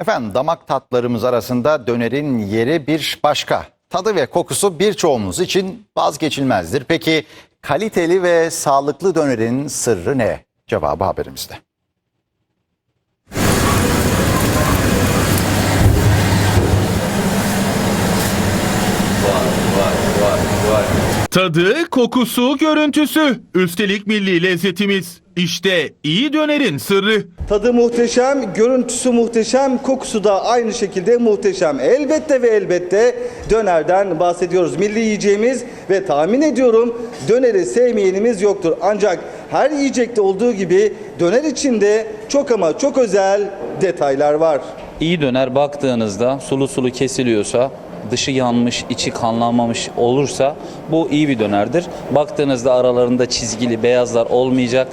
Efendim damak tatlarımız arasında dönerin yeri bir başka. Tadı ve kokusu birçoğumuz için vazgeçilmezdir. Peki kaliteli ve sağlıklı dönerin sırrı ne? Cevabı haberimizde. Tadı, kokusu, görüntüsü. Üstelik milli lezzetimiz. İşte iyi dönerin sırrı. Tadı muhteşem, görüntüsü muhteşem, kokusu da aynı şekilde muhteşem. Elbette ve elbette dönerden bahsediyoruz. Milli yiyeceğimiz ve tahmin ediyorum döneri sevmeyenimiz yoktur. Ancak her yiyecekte olduğu gibi döner içinde çok ama çok özel detaylar var. İyi döner baktığınızda sulu sulu kesiliyorsa, dışı yanmış, içi kanlanmamış olursa bu iyi bir dönerdir. Baktığınızda aralarında çizgili beyazlar olmayacak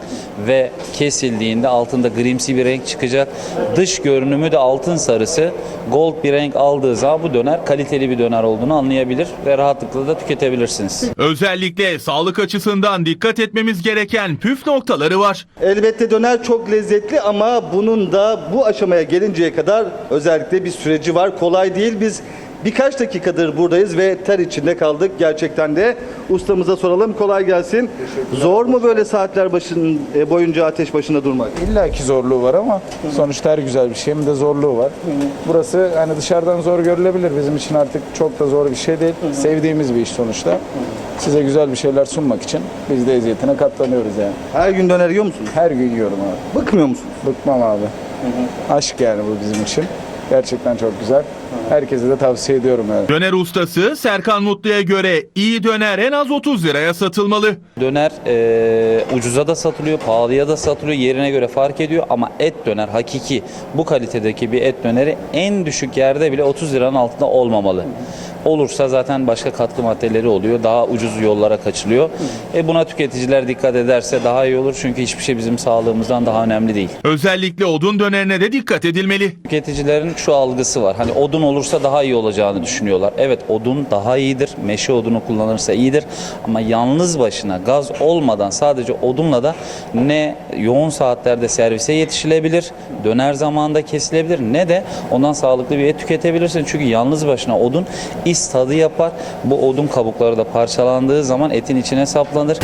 ve kesildiğinde altında grimsi bir renk çıkacak. Dış görünümü de altın sarısı, gold bir renk aldığı zaman bu döner kaliteli bir döner olduğunu anlayabilir ve rahatlıkla da tüketebilirsiniz. Özellikle sağlık açısından dikkat etmemiz gereken püf noktaları var. Elbette döner çok lezzetli ama bunun da bu aşamaya gelinceye kadar özellikle bir süreci var. Kolay değil. Biz birkaç dakikadır buradayız ve ter içinde kaldık gerçekten de. Ustamıza soralım. Kolay gelsin. Zor mu böyle saatler başın, e, boyunca ateş başında durmak? İlla ki zorluğu var ama sonuçta her güzel bir şeyin de zorluğu var. Burası hani dışarıdan zor görülebilir. Bizim için artık çok da zor bir şey değil. Sevdiğimiz bir iş sonuçta. Size güzel bir şeyler sunmak için biz de eziyetine katlanıyoruz yani. Her gün döner yiyor musunuz? Her gün yiyorum abi. Bıkmıyor musunuz? Bıkmam abi. Aşk yani bu bizim için. Gerçekten çok güzel. Herkese de tavsiye ediyorum yani. Döner ustası Serkan Mutlu'ya göre iyi döner en az 30 liraya satılmalı. Döner eee, ucuza da satılıyor, pahalıya da satılıyor. Yerine göre fark ediyor ama et döner hakiki bu kalitedeki bir et döneri en düşük yerde bile 30 liranın altında olmamalı. Olursa zaten başka katkı maddeleri oluyor. Daha ucuz yollara kaçılıyor. E buna tüketiciler dikkat ederse daha iyi olur. Çünkü hiçbir şey bizim sağlığımızdan daha önemli değil. Özellikle odun dönerine de dikkat edilmeli. Tüketicilerin şu algısı var. Hani odun olursa daha iyi olacağını düşünüyorlar. Evet odun daha iyidir. Meşe odunu kullanırsa iyidir. Ama yalnız başına gaz olmadan sadece odunla da ne yoğun saatlerde servise yetişilebilir, döner zamanında kesilebilir ne de ondan sağlıklı bir et tüketebilirsin. Çünkü yalnız başına odun is tadı yapar. Bu odun kabukları da parçalandığı zaman etin içine saplanır.